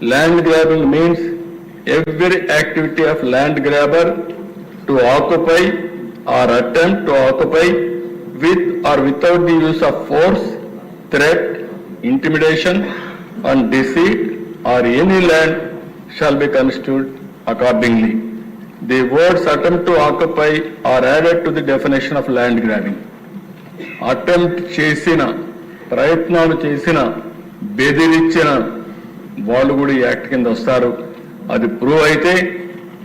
Land grabbing means every activity of land grabber to occupy or attempt to occupy with or without the use of force, threat, intimidation and deceit or any land shall be construed accordingly. The words attempt to occupy are added to the definition of land grabbing. Attempt చేసిన ప్రయత్నాలు చేసిన బెదిరించిన వాళ్ళు కూడా ఈ act కింద వస్తారు. అది ప్రూవ్ అయితే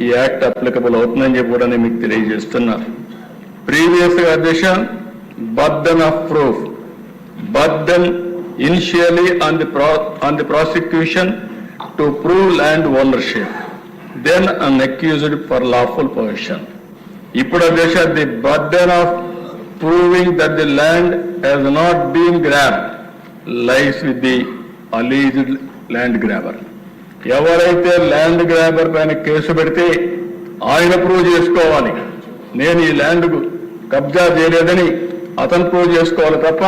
ఈ యాక్ట్ అప్లికబుల్ అవుతుందని చెప్పి కూడా నేను మీకు తెలియజేస్తున్నా. ప్రీవియస్ అధ్యక్ష burden of proof. Burden initially on the on the prosecution to prove land ownership then on accused for lawful possession ఇప్పుడు అధ్యక్ష the burden of proving that the land has not been grabbed lies with the alleged land grabber ఎవరైతే land grabber పైన case పెడితే ఆయన prove చేసుకోవాలి. నేను ఈ land కబ్జా చేయలేదని అతను ప్రూవ్ చేసుకోవాలి తప్ప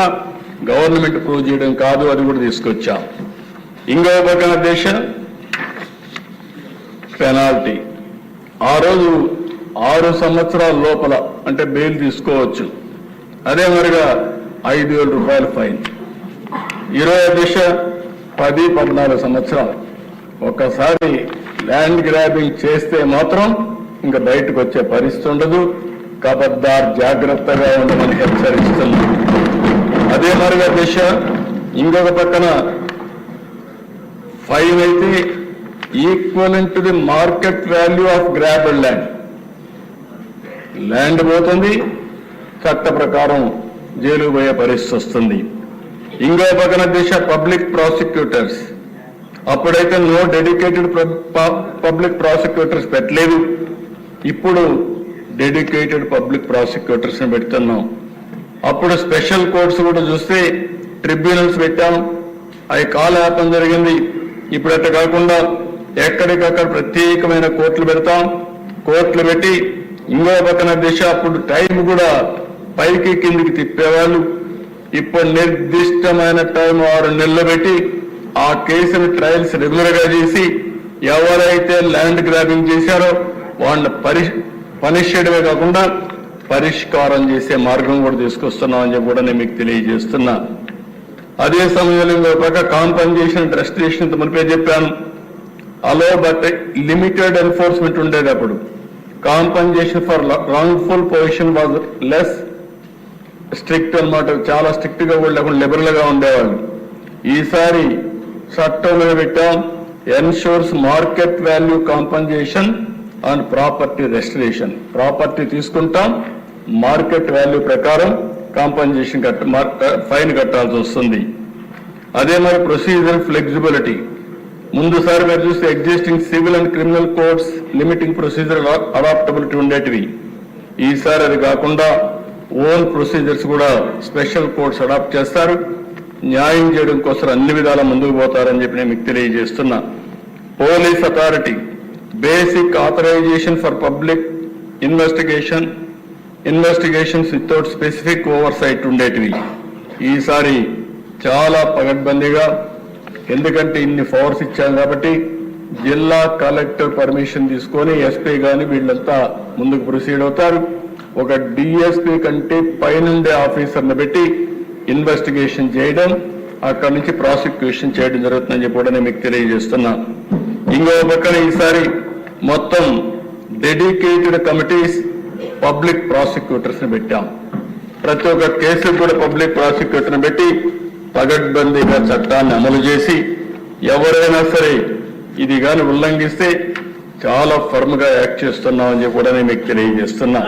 గవర్నమెంట్ ప్రూవ్ చేయడం కాదు అది కూడా తీసుకొచ్చాం. ఇంకో పక్కన పెనాల్టీ ఆ రోజు ఆరు సంవత్సరాల లోపల అంటే బెయిల్ తీసుకోవచ్చు. అదే మరిగా ఐదు వేల రూపాయల ఫైన్. ఇరవై దిశ పది పద్నాలుగు సంవత్సరాలు. ఒకసారి ల్యాండ్ గ్రాబింగ్ చేస్తే మాత్రం ఇంకా బయటకు వచ్చే పరిస్థితి ఉండదు. కబద్దార్ జాగ్రత్తగా ఉండమని హెచ్చరిస్తున్నాం. అదే మరిగా దిశ ఇంకొక పక్కన. ఫైవ్ అయితే equal to the market value of grabbed land. Land పోతుంది. చట్ట ప్రకారం జైలు పోయే పరిస్థితి వస్తుంది. ఇంకో పక్కన దిశ పబ్లిక్ ప్రాసిక్యూటర్స్. అప్పుడైతే నో డెడికేటెడ్ పబ్లిక్ ప్రాసిక్యూటర్స్ పెట్టలేదు. ఇప్పుడు డెడికేటెడ్ పబ్లిక్ ప్రాసిక్యూటర్స్ని పెడుతున్నాం. అప్పుడు స్పెషల్ కోర్ట్స్ కూడా చూస్తే ట్రిబ్యునల్స్ పెట్టాం. అవి కాల్ యాపం జరిగింది. ఇప్పుడు అట్లా కాకుండా ఎక్కడికక్కడ ప్రత్యేకమైన కోర్టులు పెడతాం. కోర్టులు పెట్టి ఇంకో పక్కన దిశ అప్పుడు టైం కూడా పైకి కిందికి తిప్పేవాళ్ళు. ఇప్పుడు నిర్దిష్టమైన టైం ఆరు నెలలు పెట్టి ఆ కేసుని ట్రయల్స్ రెగ్యులర్గా చేసి ఎవరైతే ల్యాండ్ గ్రాబింగ్ చేశారో వాళ్ళని పరి పనిష్ చేయడమే కాకుండా పరిష్కారం చేసే మార్గం కూడా తీసుకొస్తున్నామని చెప్పి కూడా నేను మీకు తెలియజేస్తున్నా. అదే సమయంలో ఇంకో పక్క కాంపన్సేషన్ రెస్ట్రిక్షన్ మునిపే చెప్పాను. అలో బట్ లిమిటెడ్ ఎన్ఫోర్స్మెంట్ ఉండేది అప్పుడు. Compensation for wrongful possession was less strict అన్నమాట. చాలా స్ట్రిక్ట్గా కూడా లేకుండా లిబరల్గా ఉండేవాళ్ళు. ఈసారి చట్టంలో పెట్టాం ensures market value compensation and property restoration property తీసుకుంటాం మార్కెట్ వాల్యూ ప్రకారం కాంపన్సేషన్ కట్ట ఫైన్ కట్టాల్సి వస్తుంది. అదే మరి ప్రొసీజర్ ఫ్లెక్సిబిలిటీ ముందుసారి మీరు చూస్తే existing civil and criminal codes limiting procedure adaptability ఉండేటివి. ఈసారి అది కాకుండా ఓన్ ప్రొసీజర్స్ కూడా స్పెషల్ కోర్ట్స్ అడాప్ట్ చేస్తారు. న్యాయం చేయడం కోసం అన్ని విధాల ముందుకు పోతారని చెప్పి నేను మీకు తెలియజేస్తున్నా. Police authority basic authorization for public investigation investigations without specific oversight ఉండేటివి. ఈసారి చాలా పగడ్బందీగా ఎందుకంటే ఇన్ని పవర్స్ ఇచ్చాం కాబట్టి జిల్లా కలెక్టర్ పర్మిషన్ తీసుకొని ఎస్పీ కానీ వీళ్ళంతా ముందుకు ప్రొసీడ్ అవుతారు. ఒక డిఎస్పీ కంటే పైనుండే ఆఫీసర్ని పెట్టి ఇన్వెస్టిగేషన్ చేయడం అక్కడి నుంచి ప్రాసిక్యూషన్ చేయడం జరుగుతుందని చెప్పి కూడా నేను మీకు తెలియజేస్తున్నా. ఇంకో పక్కన ఈసారి మొత్తం డెడికేటెడ్ కమిటీస్ పబ్లిక్ ప్రాసిక్యూటర్స్ని పెట్టాం. ప్రతి ఒక్క కేసుకు కూడా పబ్లిక్ ప్రాసిక్యూటర్ని పెట్టి పగడ్బందీగా చట్టాన్ని అమలు చేసి ఎవరైనా సరే ఇది కానీ ఉల్లంఘిస్తే చాలా ఫర్మ్గా యాక్ట్ చేస్తున్నామని చెప్పి కూడా నేను మీకు తెలియజేస్తున్నా.